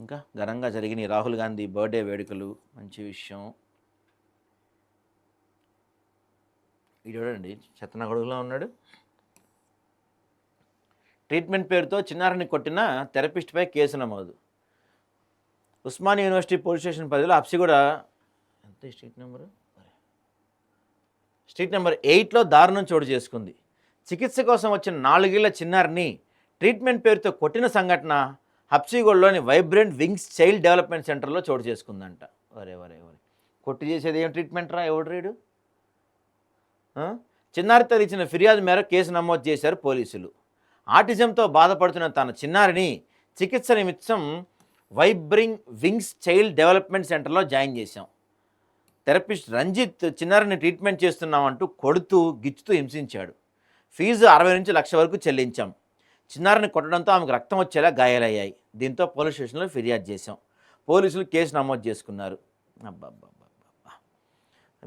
ఇంకా ఘనంగా జరిగిన రాహుల్ గాంధీ బర్త్డే వేడుకలు మంచి విషయం. ఇది చూడండి చెత్తనగొడుగులో ఉన్నాడు. ట్రీట్మెంట్ పేరుతో చిన్నారిని కొట్టిన థెరపిస్ట్పై కేసు నమోదు. ఉస్మానియా యూనివర్సిటీ పోలీస్ స్టేషన్ పరిధిలో హప్సిగూడ ఎంత స్ట్రీట్ నెంబరు? స్ట్రీట్ నెంబర్ ఎయిట్లో దారుణం చోటు చేసుకుంది. చికిత్స కోసం వచ్చిన నాలుగేళ్ళ చిన్నారిని ట్రీట్మెంట్ పేరుతో కొట్టిన సంఘటన హప్సిగూడలోని వైబ్రెంట్ వింగ్స్ చైల్డ్ డెవలప్మెంట్ సెంటర్లో చోటు చేసుకుందంట. వరే వరే వరే కొట్టి చేసేది ఏం ట్రీట్మెంట్ రా ఎవడు రీడు? ఆ? చిన్నారితో ఇచ్చిన ఫిర్యాదు మేరకు కేసు నమోదు చేశారు పోలీసులు. ఆటిజంతో బాధపడుతున్న తన చిన్నారిని చికిత్స నిమిత్తం వైబ్రింగ్ వింగ్స్ చైల్డ్ డెవలప్మెంట్ సెంటర్లో జాయిన్ చేశాం. థెరపిస్ట్ రంజిత్ చిన్నారిని ట్రీట్మెంట్ చేస్తున్నామంటూ కొడుతూ గిచ్చుతూ హింసించాడు. ఫీజు అరవై నుంచి లక్ష వరకు చెల్లించాం. చిన్నారిని కొట్టడంతో ఆమెకు రక్తం వచ్చేలా గాయాలయ్యాయి. దీంతో పోలీస్ స్టేషన్లో ఫిర్యాదు చేశాం. పోలీసులు కేసు నమోదు చేసుకున్నారు. అబ్బబ్బబ్బబ్బబ్బా.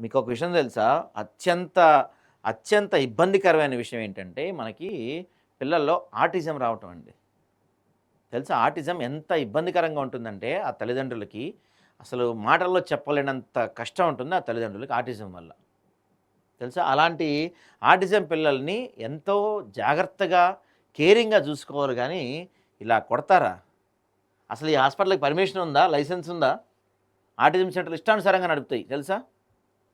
మీకు ఒక విషయం తెలుసా? అత్యంత అత్యంత ఇబ్బందికరమైన విషయం ఏంటంటే మనకి పిల్లల్లో ఆటిజం రావటం అండి. తెలుసా? ఆటిజం ఎంత ఇబ్బందికరంగా ఉంటుందంటే ఆ తల్లిదండ్రులకి అసలు మాటల్లో చెప్పలేనంత కష్టం ఉంటుంది ఆ తల్లిదండ్రులకి ఆటిజం వల్ల. తెలుసా? అలాంటి ఆటిజం పిల్లల్ని ఎంతో జాగ్రత్తగా కేరింగ్గా చూసుకోవాలి కానీ ఇలా కొడతారా? అసలు ఈ హాస్పిటల్కి పర్మిషన్ ఉందా? లైసెన్స్ ఉందా? ఆటిజం సెంటర్లు ఇష్టానుసారంగా నడుపుతాయి తెలుసా?